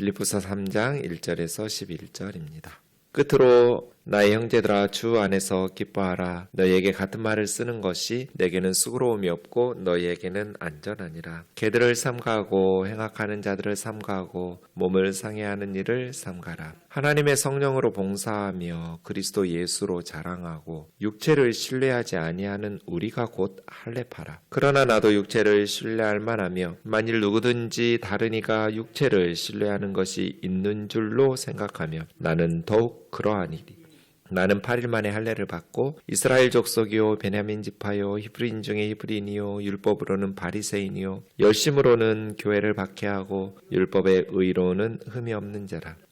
빌립보서 3장 1절에서 11절입니다. 끝으로 나의 형제들아 주 안에서 기뻐하라. 너희에게 같은 말을 쓰는 것이 내게는 수고로움이 없고 너희에게는 안전하니라. 개들을 삼가하고 행악하는 자들을 삼가하고 몸을 상해하는 일을 삼가라. 하나님의 성령으로 봉사하며 그리스도 예수로 자랑하고 육체를 신뢰하지 아니하는 우리가 곧 할례파라. 그러나 나도 육체를 신뢰할 만하며 만일 누구든지 다른 이가 육체를 신뢰하는 것이 있는 줄로 생각하며 나는 더욱 그러하니리 나는 8일 만에 할례를 받고 이스라엘 족속이요 베냐민 지파요 히브리인 중에 히브리인이요 율법으로는 바리새인이요 열심으로는 교회를 박해하고 율법의 의로는 흠이 없는 자라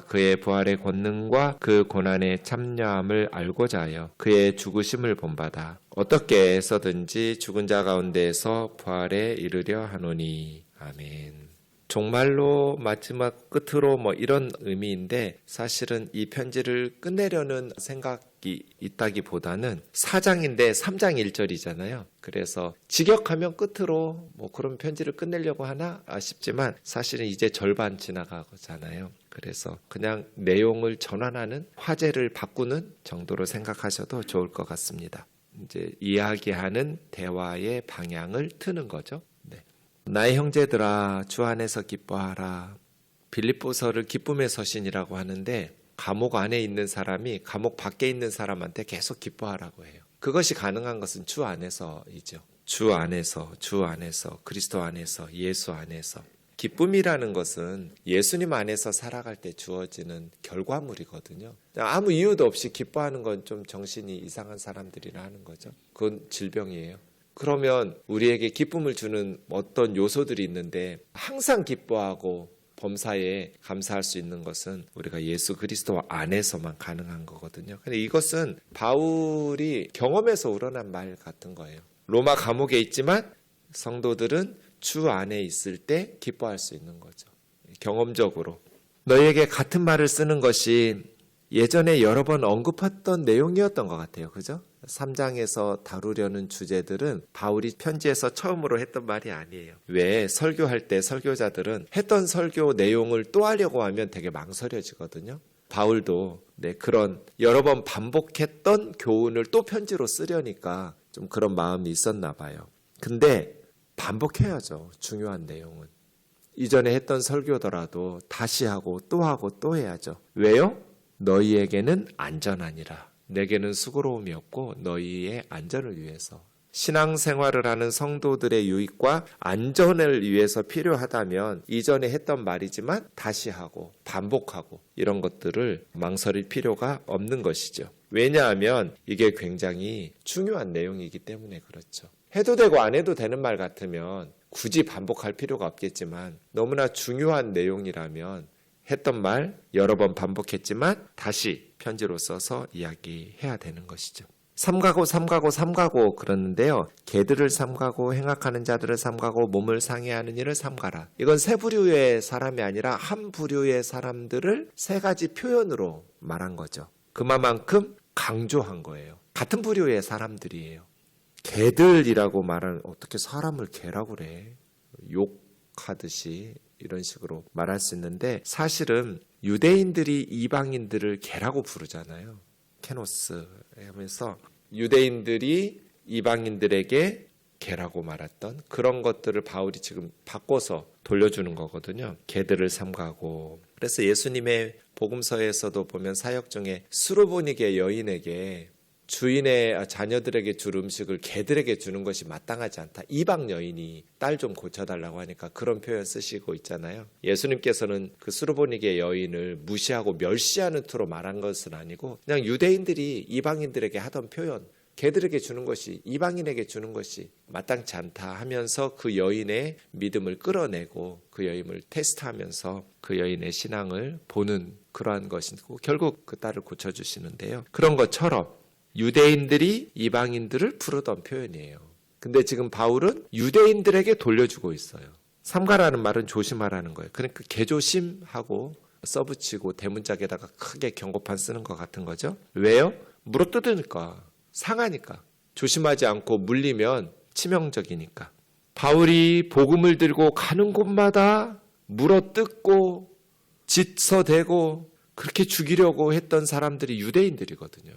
그의 부활의 권능과 그 고난의 참여함을 알고자 하여 그의 죽으심을 본받아 어떻게 해서든지 죽은 자 가운데에서 부활에 이르려 하노니 아멘. 정말로 마지막 끝으로 뭐 이런 의미인데 사실은 이 편지를 끝내려는 생각이 있다기보다는 4장인데 3장 1절이잖아요. 그래서 직역하면 끝으로 뭐 그런 편지를 끝내려고 하나 싶지만 사실은 이제 절반 지나가잖아요. 그래서 그냥 내용을 전환하는 화제를 바꾸는 정도로 생각하셔도 좋을 것 같습니다. 이제 이야기하는 대화의 방향을 트는 거죠. 나의 형제들아 주 안에서 기뻐하라. 빌립보서를 기쁨의 서신이라고 하는데 감옥 안에 있는 사람이 감옥 밖에 있는 사람한테 계속 기뻐하라고 해요. 그것이 가능한 것은 주 안에서이죠. 주 안에서, 주 안에서, 그리스도 안에서, 예수 안에서. 기쁨이라는 것은 예수님 안에서 살아갈 때 주어지는 결과물이거든요. 아무 이유도 없이 기뻐하는 건 좀 정신이 이상한 사람들이라 하는 거죠. 그건 질병이에요. 그러면 우리에게 기쁨을 주는 어떤 요소들이 있는데 항상 기뻐하고 범사에 감사할 수 있는 것은 우리가 예수 그리스도 안에서만 가능한 거거든요. 근데 이것은 바울이 경험에서 우러난 말 같은 거예요. 로마 감옥에 있지만 성도들은 주 안에 있을 때 기뻐할 수 있는 거죠. 경험적으로. 너희에게 같은 말을 쓰는 것이 예전에 여러 번 언급했던 내용이었던 것 같아요. 그죠? 3장에서 다루려는 주제들은 바울이 편지에서 처음으로 했던 말이 아니에요. 왜 설교할 때 설교자들은 했던 설교 내용을 또 하려고 하면 되게 망설여지거든요. 바울도 네, 그런 여러 번 반복했던 교훈을 또 편지로 쓰려니까 좀 그런 마음이 있었나 봐요. 근데 반복해야죠. 중요한 내용은. 이전에 했던 설교더라도 다시 하고 또 하고 또 해야죠. 왜요? 너희에게는 안전하니라. 내게는 수고로움이 없고 너희의 안전을 위해서 신앙생활을 하는 성도들의 유익과 안전을 위해서 필요하다면 이전에 했던 말이지만 다시 하고 반복하고 이런 것들을 망설일 필요가 없는 것이죠. 왜냐하면 이게 굉장히 중요한 내용이기 때문에 그렇죠. 해도 되고 안 해도 되는 말 같으면 굳이 반복할 필요가 없겠지만 너무나 중요한 내용이라면 했던 말 여러 번 반복했지만 다시 편지로 써서 이야기해야 되는 것이죠. 삼가고 삼가고 삼가고 그러는데요. 개들을 삼가고 행악하는 자들을 삼가고 몸을 상해하는 일을 삼가라. 이건 세 부류의 사람이 아니라 한 부류의 사람들을 세 가지 표현으로 말한 거죠. 그만큼 강조한 거예요. 같은 부류의 사람들이에요. 개들이라고 말하는 어떻게 사람을 개라고 그래? 욕하듯이 이런 식으로 말할 수 있는데 사실은 유대인들이 이방인들을 개라고 부르잖아요. 케노스 하면서 유대인들이 이방인들에게 개라고 말했던 그런 것들을 바울이 지금 바꿔서 돌려주는 거거든요. 개들을 삼가고 그래서 예수님의 복음서에서도 보면 사역 중에 수르보니게 여인에게 주인의 자녀들에게 줄 음식을 개들에게 주는 것이 마땅하지 않다. 이방 여인이 딸 좀 고쳐달라고 하니까 그런 표현 쓰시고 있잖아요. 예수님께서는 그 수르보니게 여인을 무시하고 멸시하는 투로 말한 것은 아니고 그냥 유대인들이 이방인들에게 하던 표현 개들에게 주는 것이 이방인에게 주는 것이 마땅치 않다 하면서 그 여인의 믿음을 끌어내고 그 여인을 테스트하면서 그 여인의 신앙을 보는 그러한 것이고 결국 그 딸을 고쳐주시는데요. 그런 것처럼 유대인들이 이방인들을 부르던 표현이에요. 근데 지금 바울은 유대인들에게 돌려주고 있어요. 삼가라는 말은 조심하라는 거예요. 그러니까 개조심하고 써붙이고 대문짝에다가 크게 경고판 쓰는 것 같은 거죠. 왜요? 물어 뜯으니까 상하니까 조심하지 않고 물리면 치명적이니까. 바울이 복음을 들고 가는 곳마다 물어 뜯고 짓서대고 그렇게 죽이려고 했던 사람들이 유대인들이거든요.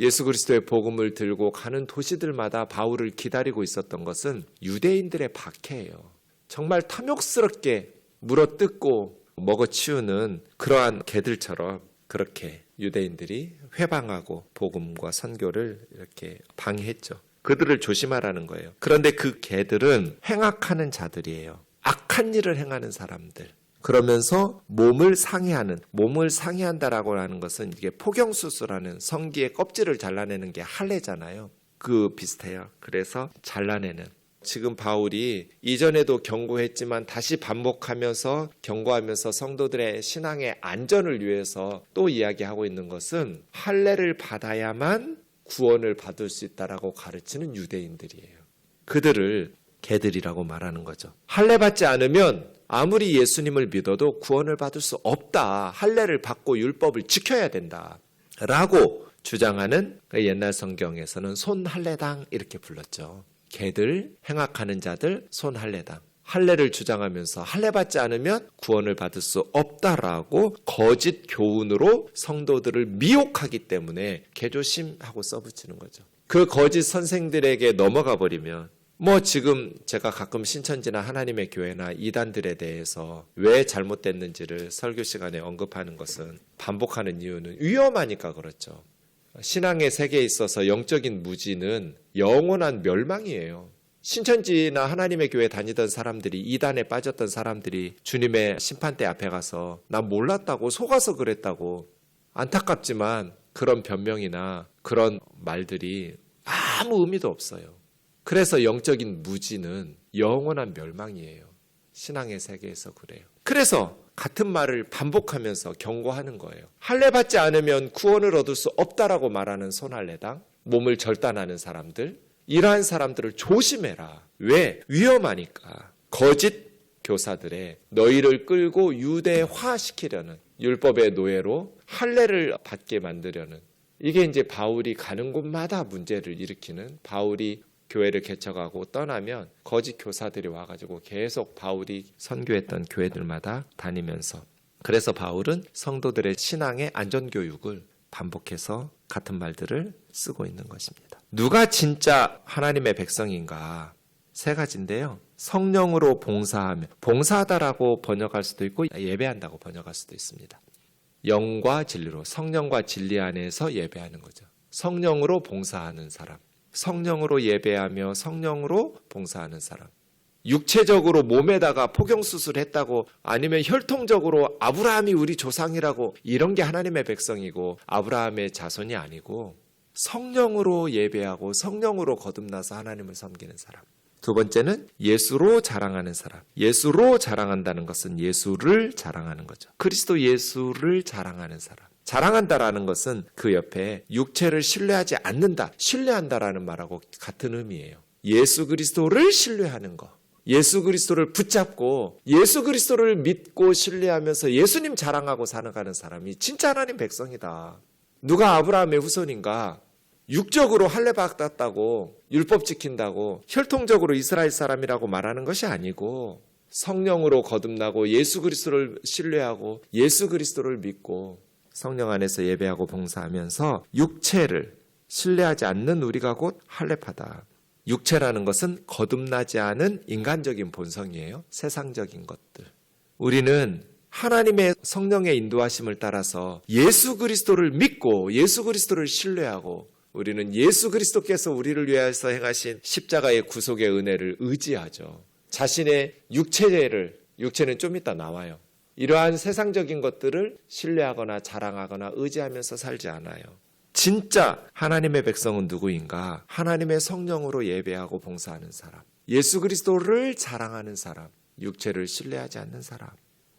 예수 그리스도의 복음을 들고 가는 도시들마다 바울을 기다리고 있었던 것은 유대인들의 박해예요. 정말 탐욕스럽게 물어뜯고 먹어치우는 그러한 개들처럼 그렇게 유대인들이 회방하고 복음과 선교를 이렇게 방해했죠. 그들을 조심하라는 거예요. 그런데 그 개들은 행악하는 자들이에요. 악한 일을 행하는 사람들. 그러면서 몸을 상해하는 몸을 상해한다라고 하는 것은 이게 포경 수술하는 성기의 껍질을 잘라내는 게 할례잖아요. 그 비슷해요. 그래서 잘라내는 지금 바울이 이전에도 경고했지만 다시 반복하면서 경고하면서 성도들의 신앙의 안전을 위해서 또 이야기하고 있는 것은 할례를 받아야만 구원을 받을 수 있다라고 가르치는 유대인들이에요. 그들을 개들이라고 말하는 거죠. 할례 받지 않으면 아무리 예수님을 믿어도 구원을 받을 수 없다. 할례를 받고 율법을 지켜야 된다. 라고 주장하는 그 옛날 성경에서는 손할례당 이렇게 불렀죠. 개들, 행악하는 자들, 손할례당. 할례를 주장하면서 할례 받지 않으면 구원을 받을 수 없다라고 거짓 교훈으로 성도들을 미혹하기 때문에 개조심하고 써붙이는 거죠. 그 거짓 선생들에게 넘어가 버리면 뭐 지금 제가 가끔 신천지나 하나님의 교회나 이단들에 대해서 왜 잘못됐는지를 설교 시간에 언급하는 것은 반복하는 이유는 위험하니까 그렇죠. 신앙의 세계에 있어서 영적인 무지는 영원한 멸망이에요. 신천지나 하나님의 교회 다니던 사람들이 이단에 빠졌던 사람들이 주님의 심판대 앞에 가서 난 몰랐다고 속아서 그랬다고 안타깝지만 그런 변명이나 그런 말들이 아무 의미도 없어요. 그래서 영적인 무지는 영원한 멸망이에요. 신앙의 세계에서 그래요. 그래서 같은 말을 반복하면서 경고하는 거예요. 할례 받지 않으면 구원을 얻을 수 없다라고 말하는 손할례당, 몸을 절단하는 사람들, 이러한 사람들을 조심해라. 왜? 위험하니까. 거짓 교사들의 너희를 끌고 유대화시키려는 율법의 노예로 할례를 받게 만들려는 이게 이제 바울이 가는 곳마다 문제를 일으키는 바울이 교회를 개척하고 떠나면 거짓 교사들이 와가지고 계속 바울이 선교했던 교회들마다 다니면서 그래서 바울은 성도들의 신앙의 안전교육을 반복해서 같은 말들을 쓰고 있는 것입니다. 누가 진짜 하나님의 백성인가? 세 가지인데요. 성령으로 봉사하며 봉사하다라고 번역할 수도 있고 예배한다고 번역할 수도 있습니다. 영과 진리로 성령과 진리 안에서 예배하는 거죠. 성령으로 봉사하는 사람. 성령으로 예배하며 성령으로 봉사하는 사람. 육체적으로 몸에다가 포경수술 했다고 아니면 혈통적으로 아브라함이 우리 조상이라고 이런 게 하나님의 백성이고 아브라함의 자손이 아니고 성령으로 예배하고 성령으로 거듭나서 하나님을 섬기는 사람. 두 번째는 예수로 자랑하는 사람. 예수로 자랑한다는 것은 예수를 자랑하는 거죠. 그리스도 예수를 자랑하는 사람. 자랑한다라는 것은 그 옆에 육체를 신뢰하지 않는다, 신뢰한다라는 말하고 같은 의미예요. 예수 그리스도를 신뢰하는 거. 예수 그리스도를 붙잡고 예수 그리스도를 믿고 신뢰하면서 예수님 자랑하고 살아가는 사람이 진짜 하나님 백성이다. 누가 아브라함의 후손인가? 육적으로 할례 받았다고 율법 지킨다고 혈통적으로 이스라엘 사람이라고 말하는 것이 아니고 성령으로 거듭나고 예수 그리스도를 신뢰하고 예수 그리스도를 믿고 성령 안에서 예배하고 봉사하면서 육체를 신뢰하지 않는 우리가 곧 할례파다. 육체라는 것은 거듭나지 않은 인간적인 본성이에요. 세상적인 것들. 우리는 하나님의 성령의 인도하심을 따라서 예수 그리스도를 믿고 예수 그리스도를 신뢰하고 우리는 예수 그리스도께서 우리를 위해서 행하신 십자가의 구속의 은혜를 의지하죠. 자신의 육체를 육체는 좀 이따 나와요. 이러한 세상적인 것들을 신뢰하거나 자랑하거나 의지하면서 살지 않아요. 진짜 하나님의 백성은 누구인가? 하나님의 성령으로 예배하고 봉사하는 사람. 예수 그리스도를 자랑하는 사람. 육체를 신뢰하지 않는 사람.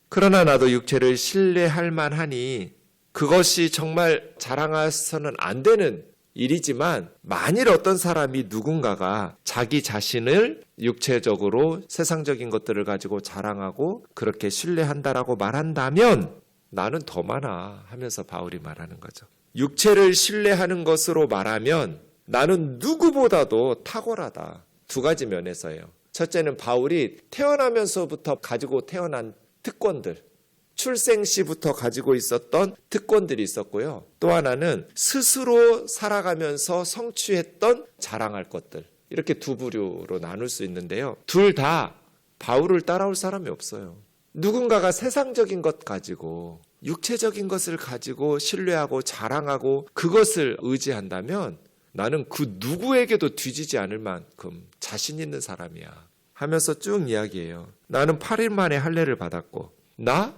그러나 나도 육체를 신뢰할 만하니 그것이 정말 자랑해서는 안 되는 일이지만 만일 어떤 사람이 누군가가 자기 자신을 육체적으로 세상적인 것들을 가지고 자랑하고 그렇게 신뢰한다라고 말한다면 나는 더 많아 하면서 바울이 말하는 거죠. 육체를 신뢰하는 것으로 말하면 나는 누구보다도 탁월하다. 두 가지 면에서요. 첫째는 바울이 태어나면서부터 가지고 태어난 특권들, 출생 시부터 가지고 있었던 특권들이 있었고요. 또 하나는 스스로 살아가면서 성취했던 자랑할 것들. 이렇게 두 부류로 나눌 수 있는데요. 둘 다 바울을 따라올 사람이 없어요. 누군가가 세상적인 것 가지고 육체적인 것을 가지고 신뢰하고 자랑하고 그것을 의지한다면 나는 그 누구에게도 뒤지지 않을 만큼 자신 있는 사람이야. 하면서 쭉 이야기해요. 나는 8일 만에 할례를 받았고 나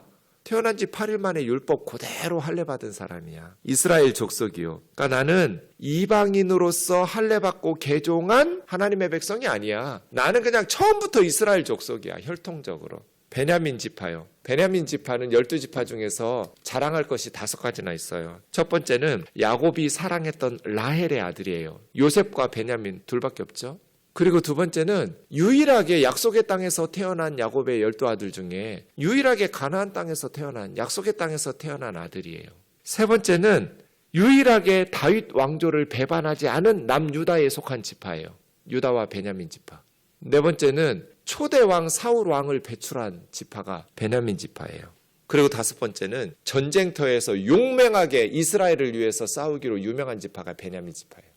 태어난 지 8일 만에 율법 그대로 할례 받은 사람이야. 이스라엘 족속이요. 그러니까 나는 이방인으로서 할례 받고 개종한 하나님의 백성이 아니야. 나는 그냥 처음부터 이스라엘 족속이야. 혈통적으로. 베냐민 지파요. 베냐민 지파는 열두 지파 중에서 자랑할 것이 다섯 가지나 있어요. 첫 번째는 야곱이 사랑했던 라헬의 아들이에요. 요셉과 베냐민 둘밖에 없죠. 그리고 두 번째는 유일하게 약속의 땅에서 태어난 야곱의 열두 아들 중에 유일하게 가나안 땅에서 태어난 약속의 땅에서 태어난 아들이에요. 세 번째는 유일하게 다윗 왕조를 배반하지 않은 남유다에 속한 지파예요. 유다와 베냐민 지파. 네 번째는 초대 왕 사울 왕을 배출한 지파가 베냐민 지파예요. 그리고 다섯 번째는 전쟁터에서 용맹하게 이스라엘을 위해서 싸우기로 유명한 지파가 베냐민 지파예요.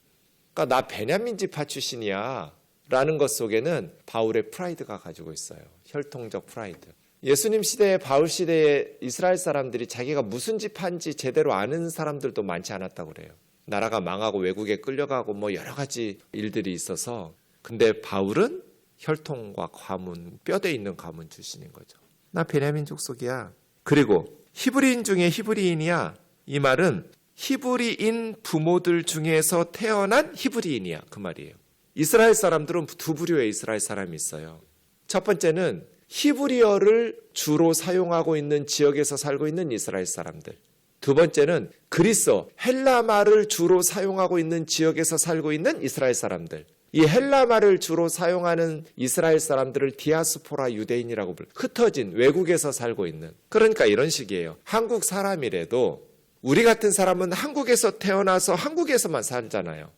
그러니까 나 베냐민 지파 출신이야. 라는 것 속에는 바울의 프라이드가 가지고 있어요. 혈통적 프라이드. 예수님 시대에 바울 시대에 이스라엘 사람들이 자기가 무슨 지파인지 제대로 아는 사람들도 많지 않았다고 그래요. 나라가 망하고 외국에 끌려가고 뭐 여러 가지 일들이 있어서 근데 바울은 혈통과 가문, 뼈대 있는 가문 출신인 거죠. 나 베냐민 족속이야. 그리고 히브리인 중에 히브리인이야. 이 말은 히브리인 부모들 중에서 태어난 히브리인이야. 그 말이에요. 이스라엘 사람들은 두 부류의 이스라엘 사람이 있어요. 첫 번째는 히브리어를 주로 사용하고 있는 지역에서 살고 있는 이스라엘 사람들. 두 번째는 그리스어, 헬라 말을 주로 사용하고 있는 지역에서 살고 있는 이스라엘 사람들. 이 헬라 말을 주로 사용하는 이스라엘 사람들을 디아스포라 유대인이라고 불러. 흩어진 외국에서 살고 있는. 그러니까 이런 식이에요. 한국 사람이라도 우리 같은 사람은 한국에서 태어나서 한국에서만 살잖아요.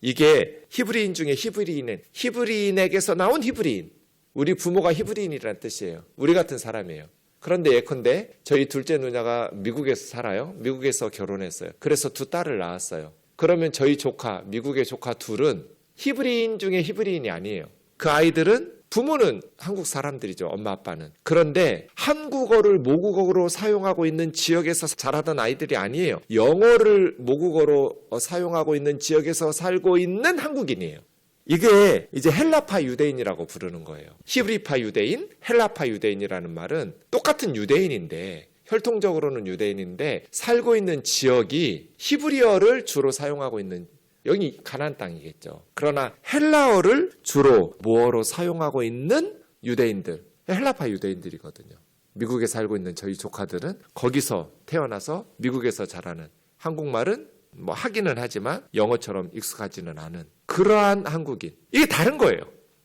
이게 히브리인 중에 히브리인은 히브리인에게서 나온 히브리인. 우리 부모가 히브리인이라는 뜻이에요. 우리 같은 사람이에요. 그런데 예컨대 저희 둘째 누나가 미국에서 살아요. 미국에서 결혼했어요. 그래서 두 딸을 낳았어요. 그러면 저희 조카, 미국의 조카 둘은 히브리인 중에 히브리인이 아니에요. 그 아이들은 부모는 한국 사람들이죠. 엄마 아빠는. 그런데 한국어를 모국어로 사용하고 있는 지역에서 자라던 아이들이 아니에요. 영어를 모국어로 사용하고 있는 지역에서 살고 있는 한국인이에요. 이게 이제 헬라파 유대인이라고 부르는 거예요. 히브리파 유대인, 헬라파 유대인이라는 말은 똑같은 유대인인데 혈통적으로는 유대인인데 살고 있는 지역이 히브리어를 주로 사용하고 있는 여기 가나안 땅이겠죠. 그러나 헬라어를 주로 모어로 사용하고 있는 유대인들, 헬라파 유대인들이거든요. 미국에 살고 있는 저희 조카들은 거기서 태어나서 미국에서 자라는 한국말은 뭐 하기는 하지만 영어처럼 익숙하지는 않은 그러한 한국인. 이게 다른 거예요.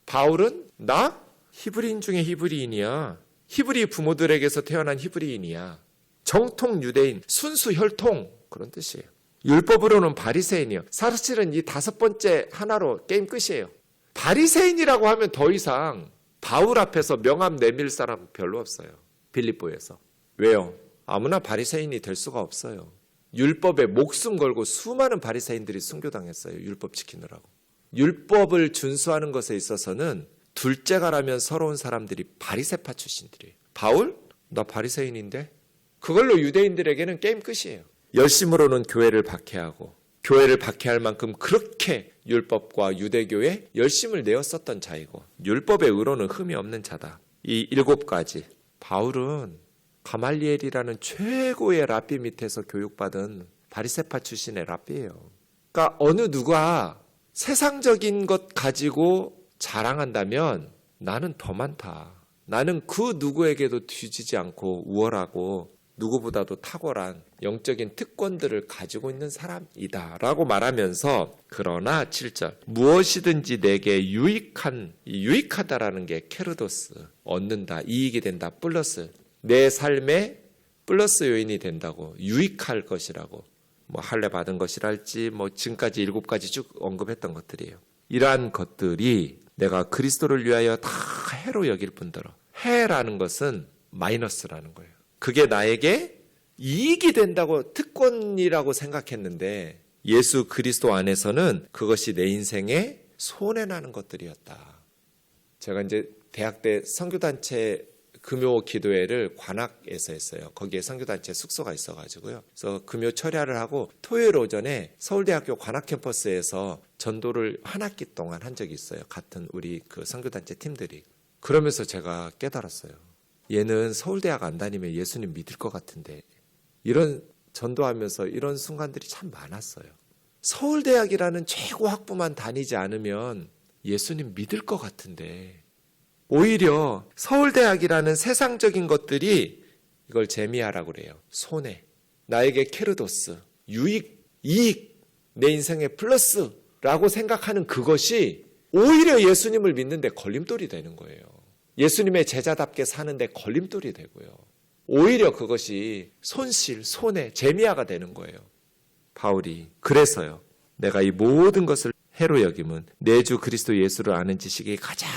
바울은 나 히브리인 중에 히브리인이야. 히브리 부모들에게서 태어난 히브리인이야. 정통 유대인, 순수 혈통 그런 뜻이에요. 율법으로는 바리새인이요. 사실은 이 다섯 번째 하나로 게임 끝이에요. 바리새인이라고 하면 더 이상 바울 앞에서 명함 내밀 사람 별로 없어요. 빌립보에서. 왜요? 아무나 바리새인이 될 수가 없어요. 율법에 목숨 걸고 수많은 바리새인들이 순교당했어요. 율법 지키느라고. 율법을 준수하는 것에 있어서는 둘째가라면 서러운 사람들이 바리새파 출신들이에요. 바울? 나 바리새인인데? 그걸로 유대인들에게는 게임 끝이에요. 열심으로는 교회를 박해하고 교회를 박해할 만큼 그렇게 율법과 유대교에 열심을 내었었던 자이고 율법의 의로는 흠이 없는 자다. 이 일곱 가지. 바울은 가말리엘이라는 최고의 랍비 밑에서 교육받은 바리세파 출신의 랍비예요. 그러니까 어느 누가 세상적인 것 가지고 자랑한다면 나는 더 많다. 나는 그 누구에게도 뒤지지 않고 우월하고 누구보다도 탁월한 영적인 특권들을 가지고 있는 사람이다. 라고 말하면서, 그러나 7절, 무엇이든지 내게 유익한, 이 유익하다라는 게 케르도스, 얻는다, 이익이 된다, 플러스, 내 삶에 플러스 요인이 된다고, 유익할 것이라고, 뭐 할례 받은 것이랄지, 뭐 지금까지 일곱 가지 쭉 언급했던 것들이에요. 이러한 것들이 내가 그리스도를 위하여 다 해로 여길 뿐더러, 해라는 것은 마이너스라는 거예요. 그게 나에게 이익이 된다고 특권이라고 생각했는데 예수 그리스도 안에서는 그것이 내 인생에 손해나는 것들이었다. 제가 이제 대학 때 선교단체 금요 기도회를 관악에서 했어요. 거기에 선교단체 숙소가 있어가지고요. 그래서 금요 철야를 하고 토요일 오전에 서울대학교 관악 캠퍼스에서 전도를 한 학기 동안 한 적이 있어요. 같은 우리 그 선교단체 팀들이. 그러면서 제가 깨달았어요. 얘는 서울대학 안 다니면 예수님 믿을 것 같은데 이런 전도하면서 이런 순간들이 참 많았어요. 서울대학이라는 최고 학부만 다니지 않으면 예수님 믿을 것 같은데 오히려 서울대학이라는 세상적인 것들이 이걸 재미하라고 그래요. 손해. 나에게 케르도스, 유익, 이익, 내 인생의 플러스라고 생각하는 그것이 오히려 예수님을 믿는데 걸림돌이 되는 거예요. 예수님의 제자답게 사는데 걸림돌이 되고요. 오히려 그것이 손실, 손해, 재미화가 되는 거예요. 바울이 그래서요. 내가 이 모든 것을 해로 여김은 내 주 그리스도 예수를 아는 지식이 가장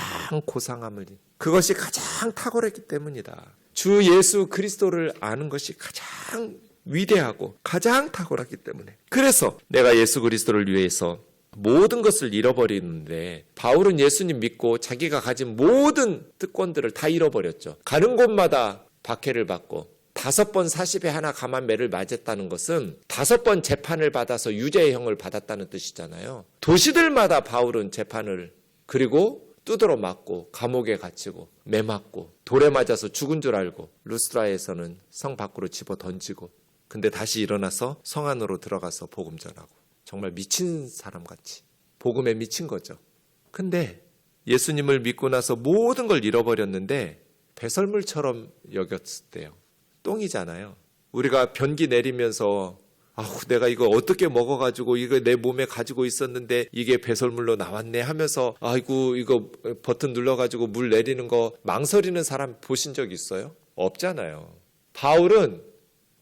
고상함을 그것이 가장 탁월했기 때문이다. 주 예수 그리스도를 아는 것이 가장 위대하고 가장 탁월하기 때문에 그래서 내가 예수 그리스도를 위해서 모든 것을 잃어버리는데 바울은 예수님 믿고 자기가 가진 모든 특권들을 다 잃어버렸죠. 가는 곳마다 박해를 받고 다섯 번 40에 하나 감한 매를 맞았다는 것은 다섯 번 재판을 받아서 유죄형을 받았다는 뜻이잖아요. 도시들마다 바울은 재판을 그리고 두드러 맞고 감옥에 갇히고 매 맞고 돌에 맞아서 죽은 줄 알고 루스트라에서는 성 밖으로 집어 던지고 근데 다시 일어나서 성 안으로 들어가서 복음 전하고 정말 미친 사람 같이 복음에 미친 거죠. 근데 예수님을 믿고 나서 모든 걸 잃어버렸는데 배설물처럼 여겼을 때요. 똥이잖아요. 우리가 변기 내리면서 아우 내가 이거 어떻게 먹어가지고 이거 내 몸에 가지고 있었는데 이게 배설물로 나왔네 하면서 아이고 이거 버튼 눌러가지고 물 내리는 거 망설이는 사람 보신 적 있어요? 없잖아요. 바울은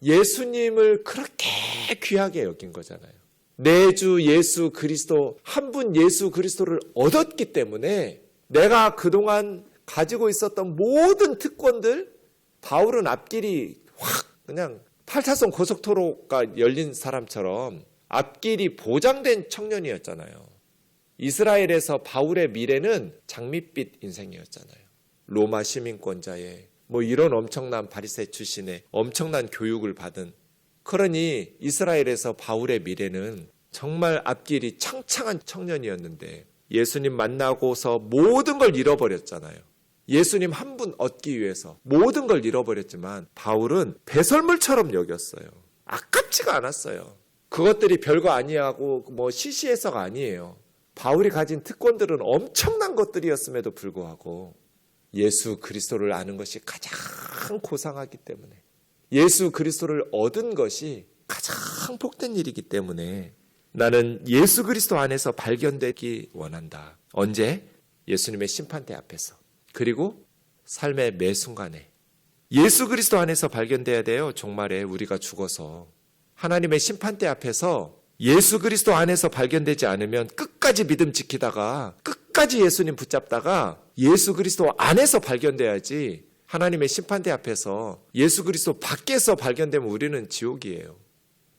예수님을 그렇게 귀하게 여긴 거잖아요. 내 주 예수 그리스도 한 분 예수 그리스도를 얻었기 때문에 내가 그동안 가지고 있었던 모든 특권들 바울은 앞길이 확 그냥 8차선 고속도로가 열린 사람처럼 앞길이 보장된 청년이었잖아요. 이스라엘에서 바울의 미래는 장밋빛 인생이었잖아요. 로마 시민권자의 뭐 이런 엄청난 바리새 출신의 엄청난 교육을 받은 그러니 이스라엘에서 바울의 미래는 정말 앞길이 창창한 청년이었는데 예수님 만나고서 모든 걸 잃어버렸잖아요. 예수님 한 분 얻기 위해서 모든 걸 잃어버렸지만 바울은 배설물처럼 여겼어요. 아깝지가 않았어요. 그것들이 별거 아니하고 뭐 시시해서가 아니에요. 바울이 가진 특권들은 엄청난 것들이었음에도 불구하고 예수 그리스도를 아는 것이 가장 고상하기 때문에 예수 그리스도를 얻은 것이 가장 복된 일이기 때문에 나는 예수 그리스도 안에서 발견되기 원한다. 언제? 예수님의 심판대 앞에서. 그리고 삶의 매 순간에 예수 그리스도 안에서 발견돼야 돼요. 종말에 우리가 죽어서 하나님의 심판대 앞에서 예수 그리스도 안에서 발견되지 않으면 끝까지 믿음 지키다가 끝까지 예수님 붙잡다가 예수 그리스도 안에서 발견돼야지 하나님의 심판대 앞에서 예수 그리스도 밖에서 발견되면 우리는 지옥이에요.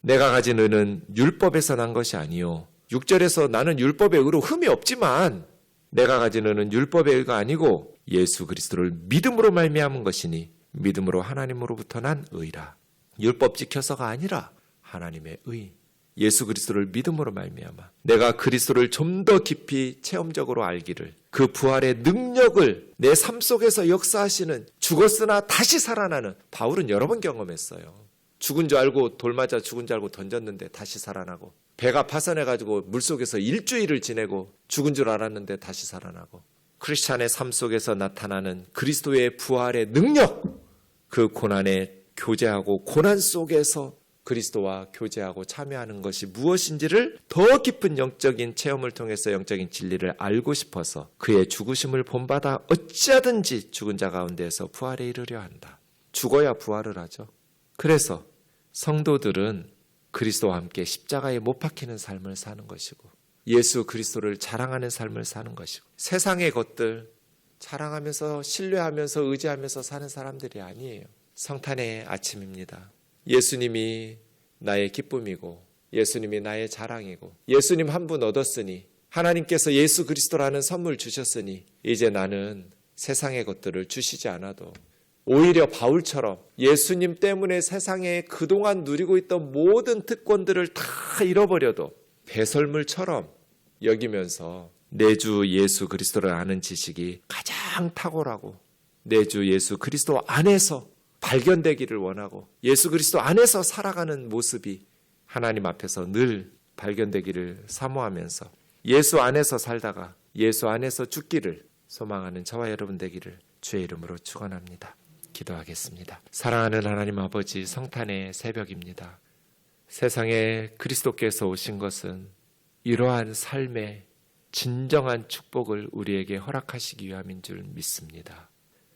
내가 가진 의는 율법에서 난 것이 아니요. 6절에서 나는 율법의 의로 흠이 없지만 내가 가진 의는 율법의 의가 아니고 예수 그리스도를 믿음으로 말미암은 것이니 믿음으로 하나님으로부터 난 의라. 율법 지켜서가 아니라 하나님의 의. 예수 그리스도를 믿음으로 말미암아 내가 그리스도를 좀 더 깊이 체험적으로 알기를 그 부활의 능력을 내 삶 속에서 역사하시는 죽었으나 다시 살아나는 바울은 여러 번 경험했어요. 죽은 줄 알고 돌 맞아 죽은 줄 알고 던졌는데 다시 살아나고 배가 파선해 가지고 물속에서 일주일을 지내고 죽은 줄 알았는데 다시 살아나고 크리스찬의 삶 속에서 나타나는 그리스도의 부활의 능력 그 고난에 교제하고 고난 속에서 그리스도와 교제하고 참여하는 것이 무엇인지를 더 깊은 영적인 체험을 통해서 영적인 진리를 알고 싶어서 그의 죽으심을 본받아 어찌하든지 죽은 자 가운데에서 부활에 이르려 한다. 죽어야 부활을 하죠. 그래서 성도들은 그리스도와 함께 십자가에 못 박히는 삶을 사는 것이고 예수 그리스도를 자랑하는 삶을 사는 것이고 세상의 것들 자랑하면서 신뢰하면서 의지하면서 사는 사람들이 아니에요. 성탄의 아침입니다. 예수님이 나의 기쁨이고 예수님이 나의 자랑이고 예수님 한 분 얻었으니 하나님께서 예수 그리스도라는 선물 주셨으니 이제 나는 세상의 것들을 주시지 않아도 오히려 바울처럼 예수님 때문에 세상에 그동안 누리고 있던 모든 특권들을 다 잃어버려도 배설물처럼 여기면서 내 주 예수 그리스도를 아는 지식이 가장 탁월하고 내 주 예수 그리스도 안에서 발견되기를 원하고 예수 그리스도 안에서 살아가는 모습이 하나님 앞에서 늘 발견되기를 사모하면서 예수 안에서 살다가 예수 안에서 죽기를 소망하는 저와 여러분 되기를 주의 이름으로 축원합니다. 기도하겠습니다. 사랑하는 하나님 아버지 성탄의 새벽입니다. 세상에 그리스도께서 오신 것은 이러한 삶의 진정한 축복을 우리에게 허락하시기 위함인 줄 믿습니다.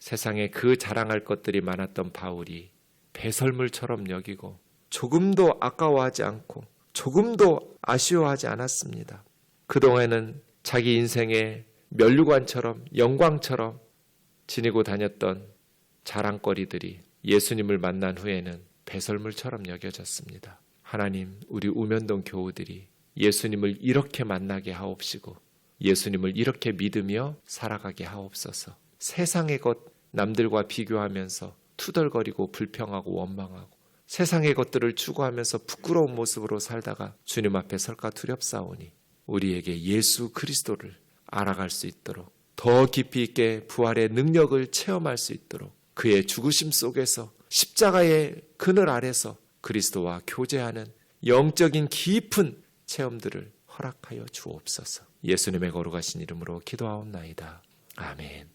세상에 그 자랑할 것들이 많았던 바울이 배설물처럼 여기고 조금도 아까워하지 않고 조금도 아쉬워하지 않았습니다. 그동안은 자기 인생의 면류관처럼 영광처럼 지니고 다녔던 자랑거리들이 예수님을 만난 후에는 배설물처럼 여겨졌습니다. 하나님, 우리 우면동 교우들이 예수님을 이렇게 만나게 하옵시고 예수님을 이렇게 믿으며 살아가게 하옵소서. 세상의 것 남들과 비교하면서 투덜거리고 불평하고 원망하고 세상의 것들을 추구하면서 부끄러운 모습으로 살다가 주님 앞에 설까 두렵사오니 우리에게 예수 그리스도를 알아갈 수 있도록 더 깊이 있게 부활의 능력을 체험할 수 있도록 그의 죽으심 속에서 십자가의 그늘 아래서 그리스도와 교제하는 영적인 깊은 체험들을 허락하여 주옵소서. 예수님의 거룩하신 이름으로 기도하옵나이다. 아멘.